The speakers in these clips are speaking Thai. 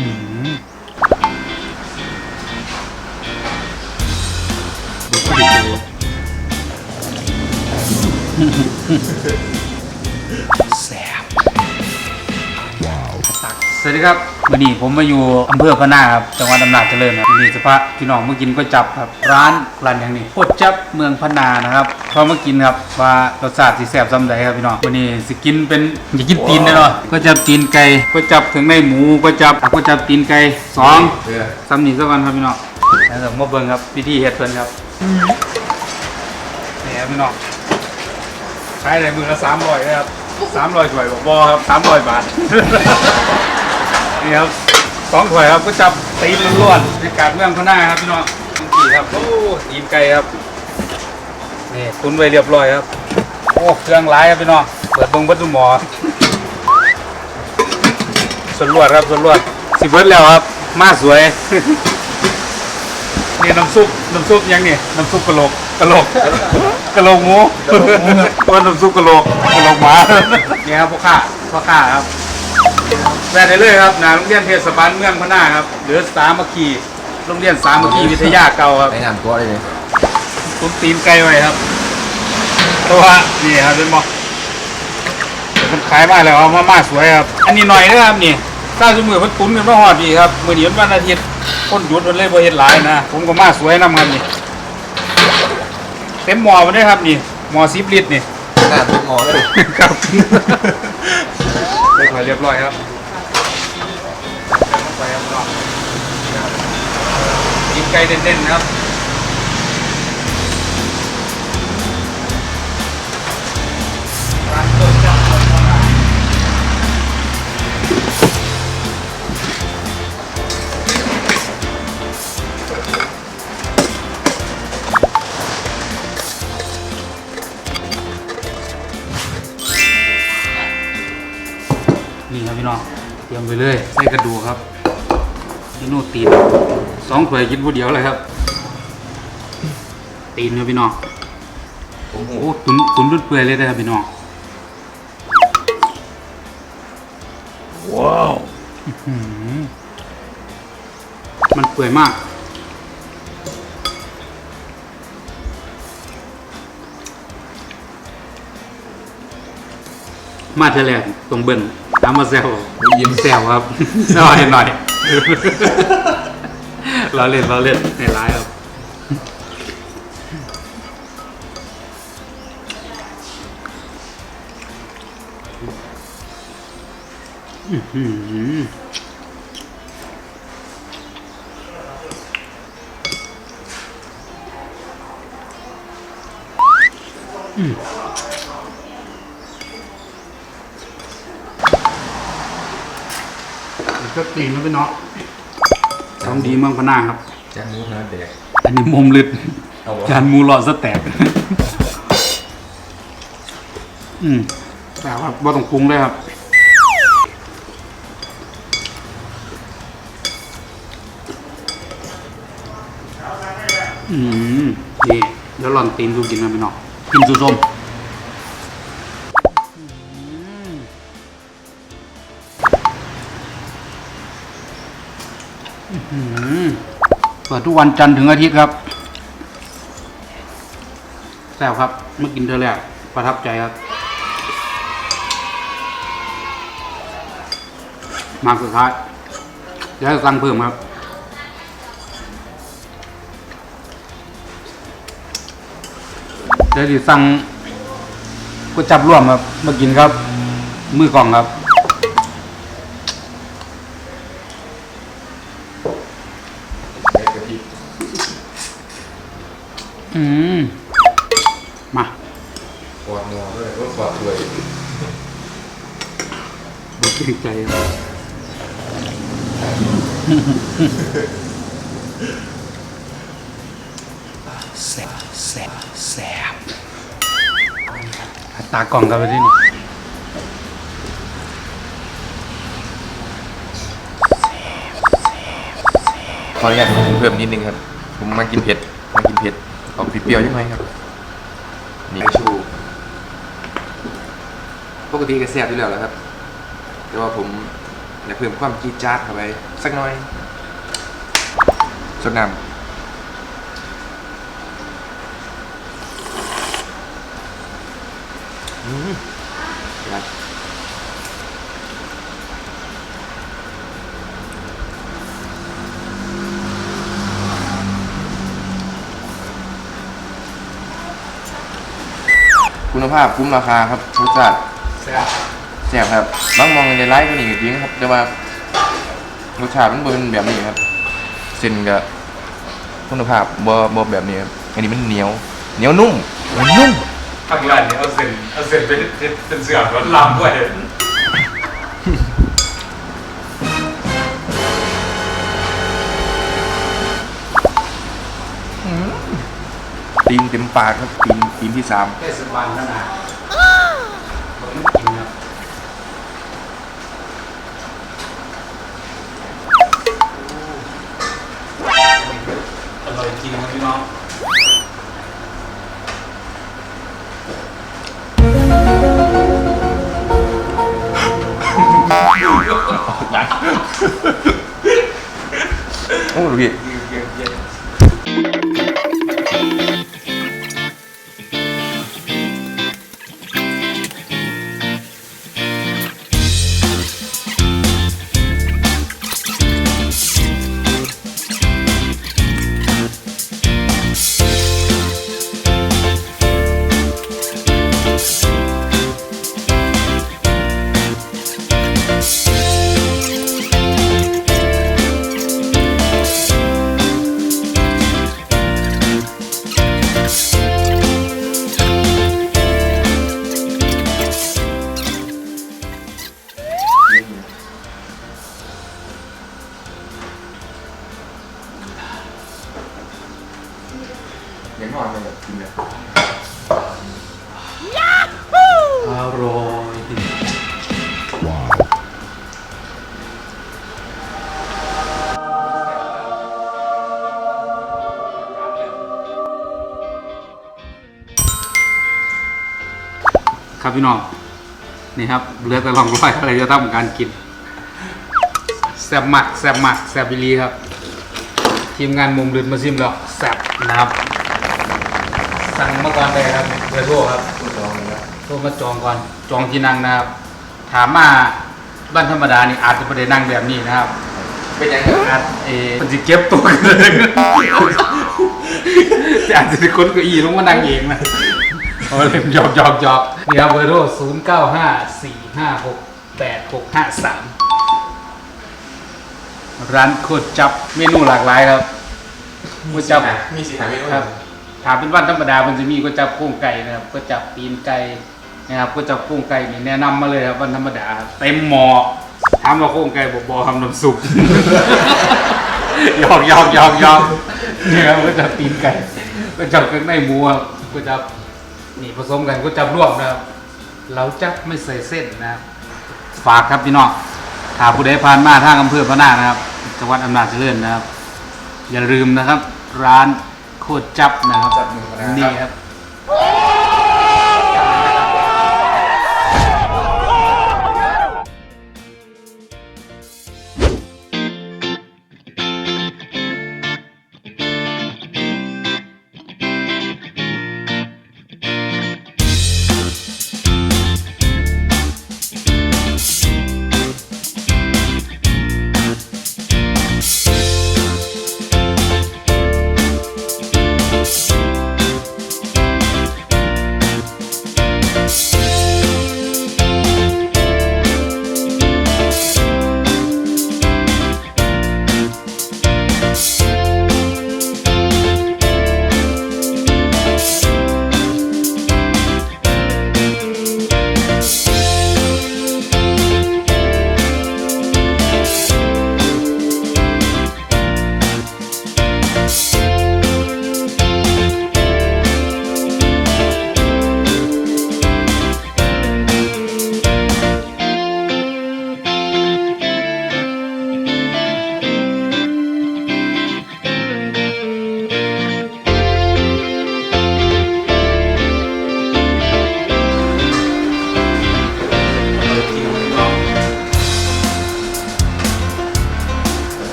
อืมดูก็ดีเลยแซ่บตั กสวัสดีครับวันนี้ผมมาอยู่อำเภอพะนาครับจังหวัดอำนาจเจริญครับวันนี้จะพาพี่น้องมากินก๋วยจับครับ ร้านร้านอย่างนี้โคตรจับเมืองพะนานะครับพอมากินครับว่ารสชาติสิแซ่บซ้ำใดครับพี่น้องวันนี้สกินเป็นอย่ากินตีนได้หรอก๋วยจับตีนไก่ก๋วยจับถึงในหมูก๋วยจับก๋วยจับตีนไก่สองซ้ำนี่สักวันครับพี่น้องแล้วเดี๋ยวมาเบิ่งครับวิธีเฮ็ดเพิ่นครับนี่ครับพี่น้องขายในมือละสามร้อยนะครับ สามร้อยถ้วยบอกบอครับสามร้อยบาท นี่ครับสองถ้วยครับก็จับตีนล้วนๆในกาดเมืองพะนาครับพี่น้องจริงๆครับโอ้ตีนไก่ครับนี่ตุนไว้เรียบร้อยครับโอ้เครื่องหลายครับพี่น้องเปิดเบิ่งบัตรหมอส่วนรวดครับส่วนรวดสิเบิดแล้วครับ มาสวยนี่น้ำซุปน้ำซุปยังนี่น้ำซุปกะโหลกกะโหลก กะโหลกหมู ว่าน้ำซุปกะโหลกกะโหลกหมานี่ครับพ่อข้าพ่อข้าครับแวะได้เลยครับหนาโรงเรียนเทศบาลเมืองพะนาครับหรือสามัคคีโรงเรียนสามัคคีวิทยาเก่าครับแนะนำตัวเลยเลยตุ้มตีนไก่ไว้ครับเพราะว่านี่ครับเป็นหมอมันขายมาแล้วเอามามาสวยครับ อันนี้หน่อยนะครับนี่ถ้าสมมือมันตุ้นกันมาหอดดีครับมือนี้วันอาทิตย์คนหยุดมันเลยบ่เฮ็ดหลายนะ ผมก็มาสวยนำครับนี่ เต็มหม้อมันได้ครับนี่หม้อ10ลิตรนี่หน้าทุกงอเลยครับ เรียบร้อยเรียบร้อยครับเติมลงไปครับน้องกินไก่เด่นๆนะครับ นี่ครับพี่น้อง เตรียมไปเลยใส่กระดูกครับนี่โน่ตีนสองถ้วยกินผู้เดียวเลยครับ ตีนครับพี่น้องผมหูโอ้ตุนตุนรุ่นเปื่อยเลยนะครับพี่น้องว้าวมันเปื่อยมากมาเทอแรกตรงเบิ้ล ถามมาแซวยิ้มแซวครับหน่อยหน่อยเราเล่นเราเล่นในร้ายครับอืมอืม ก็ตีนแล้วพี่เนาะของดีเมืองพะนาครับ จานมูนะเด็กอันนี้มุมลึดเอาวะจานหมูหลอดสแต็กอืมแต่ว่าบ่ต้องปรุงเลยครับ อืมนี่แล้วหล่อนตีนดูกินกันไปเนาะกินสูส้มอืม เปิดทุกวันจันทร์ถึงอาทิตย์ครับแซ่บครับ เมื่อกินเธอแรกประทับใจครับ มาสุดท้ายเดี๋ยวสั่งเพิ่มครับเดี๋ยวสั่งก๋วยจับร่วมครับมากินครับ มือกล่องครับ เด็กกะทิ อืม มาปอดงอด้วยรถปอดด้วยบดติดใจครับแซ่บแซ่บแซ่บตากล่องกันไปที่นี่ขออนุญาตผมเพิ่มนิดนึงครับ ผมมากินเผ็ดมากินเผ็ด ออกเปรี้ยวๆใช่ไหมครับ นี่ชูปกติก็แซ่บอยู่แล้วแหละครับ แต่ว่าผมและเพิ่มความจี๊ดจ๊าดเข้าไปสักหน่อยสดน้ำอืมนะ คุณภาพคุ้มราคาครับรสชาติแซ่บแซ่บครับบางมองในไลฟ์ก็นี่ก็จริงครับ แต่ว่ารสชาติมันบ่เป็นแบบนี้ครับเส้นกับคุณภาพบ่บ่แบบนี้ครับอันนี้มันเหนียว เหนียวนุ่มเหนียวนุ่มข้างล่างเนี่ยเอาเส้นเอาเส้นเป็นเป็นเสือกแล้วลำด้วย ตีนเต็มปากครับตีนตีนที่สามเทศบาลนั่นน่ะผมกินครับอร่อยจริงครับพี่น้องโอ้ดูพี่ ยังนอนเลยกินเลยอร่อยครับพี่น้องนี่ครับเหลือแต่ลองรอยอะไรจะทำการกินแซ่บมากแซ่บมากแซบบิลีครับ ทีมงานมุมลืนมาซิมแล้วแซบนะครับ สั่งมาก่อนเลยครับเบอร์โทรครับพูดลองเลยนะโทรมาจองก่อนจองที่นั่งนะครับ ถามมาบ้านธรรมดานี่อาจจะไม่ได้นั่งแบบนี้นะครับเป็นยังไงอาจเออมันจะเก็บตัวกันเลยแต่อาจจะเป็นคนเก็อีลงมานั่งเองนะเอาเล่มหยอกหยอกหยอกนี่ครับเบอร์โทรศูนย์เก้าห้าสี่ห้าหกแปดหกห้าสามร้านโคตรจับเมนูหลากหลายครับโคตรจับมีสีหาเมนูครับ ถามเป็นวันธรรมดามันจะมีก๋วยจับโครงไก่นะครับก๋วยจับตีนไก่นะครับก๋วยจับโครงไก่นี่แนะนำมาเลยครับวันธรรมดาเต็มหมอถามว่าโครงไก่บอกบอทำน้ำซุป หยอกหยอกหยอกหยอกนี่ครับก๋วยจับตีนไก่ก๋วยจับเครื่องในหมูครับก๋วยจับนี่ผสมกันก๋วยจับรวมนะครับ เราจะไม่ใส่เส้นนะครับ ฝากครับพี่น้องถ้าผู้ใดผ่านมาทางอำเภอพะนานะครับ จังหวัดอำนาจเจริญนะครับ อย่าลืมนะครับ ร้าน โคตรจับนะครับจับหนึ่งนะนี่ครับครับ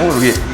어, 여기.